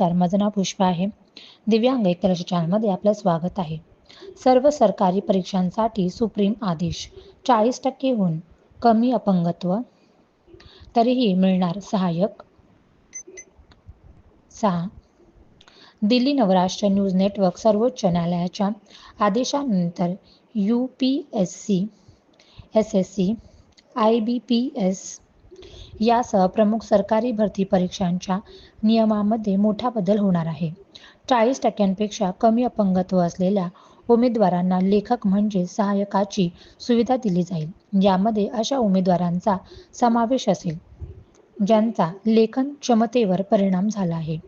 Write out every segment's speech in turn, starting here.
नमस्कार माझं नाव पुष्पा आहे. दिव्यांग एकलक्ष चॅनलमध्ये आपलं स्वागत आहे. सर्व सरकारी परीक्षांसाठी सुप्रीम आदेश. चाळीस टक्केहून कमी अपंगत्व. तरीही मिळणार सहाय्यक. सहा. दिल्ली नवराष्ट्र न्यूज नेटवर्क सर्वोच्च न्यायालयाच्या आदेशानंतर U P S C S S C I B P S यासह प्रमुख सरकारी भरती परीक्षांच्या नियमामध्ये मोठा बदल होणार आहे. चाळीस टक्क्यांपेक्षा कमी अपंगत्व असलेल्या उमेदवारांना लेखक म्हणजे सहाय्यकाची सुविधा दिली जाईल. यामध्ये अशा उमेदवारांचा समावेश असेल ज्यांचा लेखन क्षमतेवर परिणाम झाला आहे.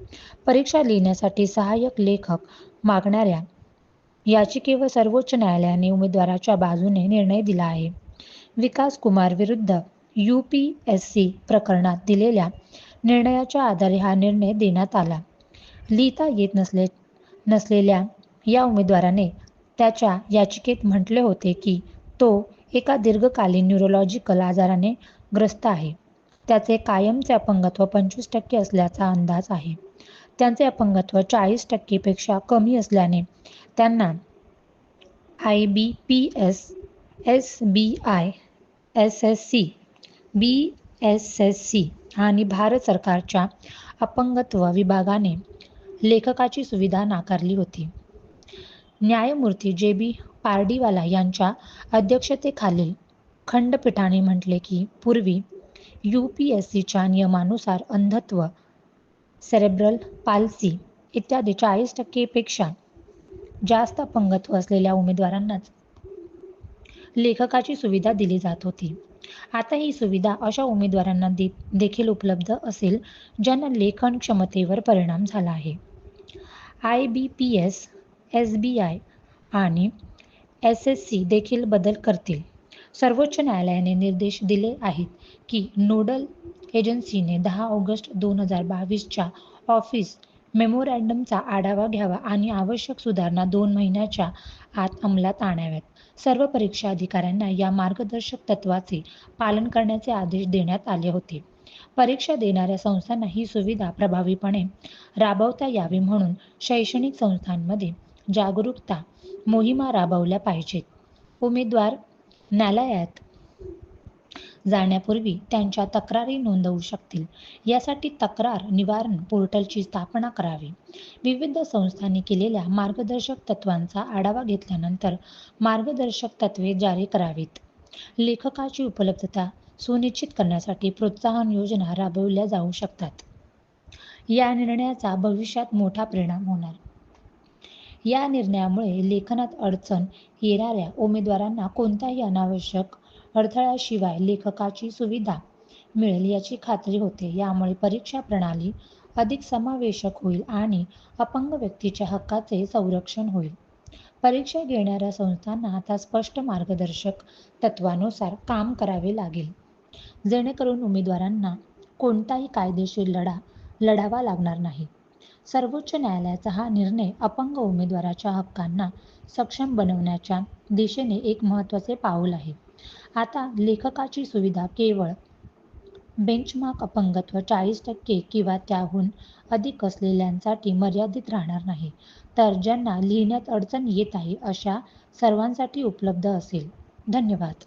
परीक्षा लिहिण्यासाठी सहाय्यक लेखक मागणाऱ्या याचिकेवर सर्वोच्च न्यायालयाने उमेदवाराच्या बाजूने निर्णय दिला आहे. विकास कुमार विरुद्ध यू पी एस सी प्रकरणात दिलेल्या निर्णयाच्या आधारे हा निर्णय देण्यात आला. लिहिता येत नसले नसलेल्या या उमेदवाराने त्याच्या याचिकेत म्हटले होते की तो एका दीर्घकालीन न्यूरोलॉजिकल आजाराने ग्रस्त आहे. त्याचे कायमचे अपंगत्व पंचवीस टक्के असल्याचा अंदाज आहे. त्यांचे अपंगत्व चाळीस टक्केपेक्षा कमी असल्याने त्यांना I B P S S B I S S C B S S C आणि भारत सरकारच्या अपंगत्व विभागाने लेखकाची सुविधा नाकारली होती. न्यायमूर्ती जे बी पारडीवाला यांच्या अध्यक्षतेखालील खंडपीठाने म्हटले की पूर्वी यू पी एस सीच्या नियमानुसार अंधत्व सेरेब्रल पाल्सी इत्यादी चाळीस टक्केपेक्षा जास्त अपंगत्व असलेल्या उमेदवारांनाच लेखकाची सुविधा दिली जात होती. आता ही सुविधा अशा उमेदवारांना दे देखील उपलब्ध असेल ज्यांना लेखन क्षमतेवर परिणाम झाला आहे. I B P S S B I आणि एस एस सी देखील बदल करतील. सर्वोच्च न्यायालयाने निर्देश दिले आहेत की नोडल एजन्सीने दहा ऑगस्ट दोन हजार बावीसच्या ऑफिस मेमोरँडमचा आढावा घ्यावा आणि आवश्यक सुधारणा दोन महिन्याच्या आत अंमलात आणाव्यात. सर्व परीक्षा अधिकाऱ्यांना या मार्गदर्शक तत्वाचे पालन करण्याचे आदेश देण्यात आले होते. परीक्षा देणाऱ्या संस्थांना ही सुविधा प्रभावीपणे राबवता यावी म्हणून शैक्षणिक संस्थांमध्ये जागरूकता मोहिमा राबवल्या पाहिजेत. उमेदवार न्यायालयात जाण्यापूर्वी त्यांच्या तक्रारी नोंदवू शकतील. यासाठी तक्रार निवारण पोर्टलची स्थापना करावी. विविध संस्थांनी केलेल्या मार्गदर्शक तत्वांचा आढावा घेतल्यानंतर मार्गदर्शक तत्वे जारी करावीत. लेखकाची उपलब्धता सुनिश्चित करण्यासाठी प्रोत्साहन योजना राबवल्या जाऊ शकतात. या निर्णयाचा भविष्यात मोठा परिणाम होणार. या निर्णयामुळे लेखनात अडचण येणाऱ्या उमेदवारांना कोणताही अनावश्यक अडथळ्याशिवाय लेखकाची सुविधा मिळेल याची खात्री होते. यामुळे परीक्षा प्रणाली अधिक समावेशक होईल आणि अपंग व्यक्तीच्या हक्काचे संरक्षण होईल. परीक्षा घेणाऱ्या संस्थांना आता स्पष्ट मार्गदर्शक तत्वानुसार काम करावे लागेल. जेणेकरून उमेदवारांना कोणताही कायदेशीर लढा लढावा लागणार नाही. सर्वोच्च न्यायालयाचा हा निर्णय अपंग उमेदवाराच्या हक्कांना सक्षम बनवण्याच्या दिशेने एक महत्त्वाचे पाऊल आहे. आता लेखकाची सुविधा केवळ बेंचमार्क अपंगत्व चाळीस टक्के किंवा त्याहून अधिक असलेल्यांसाठी मर्यादित राहणार नाही. तर ज्यांना लिहिण्यात अडचण येत आहे अशा सर्वांसाठी उपलब्ध असेल. धन्यवाद.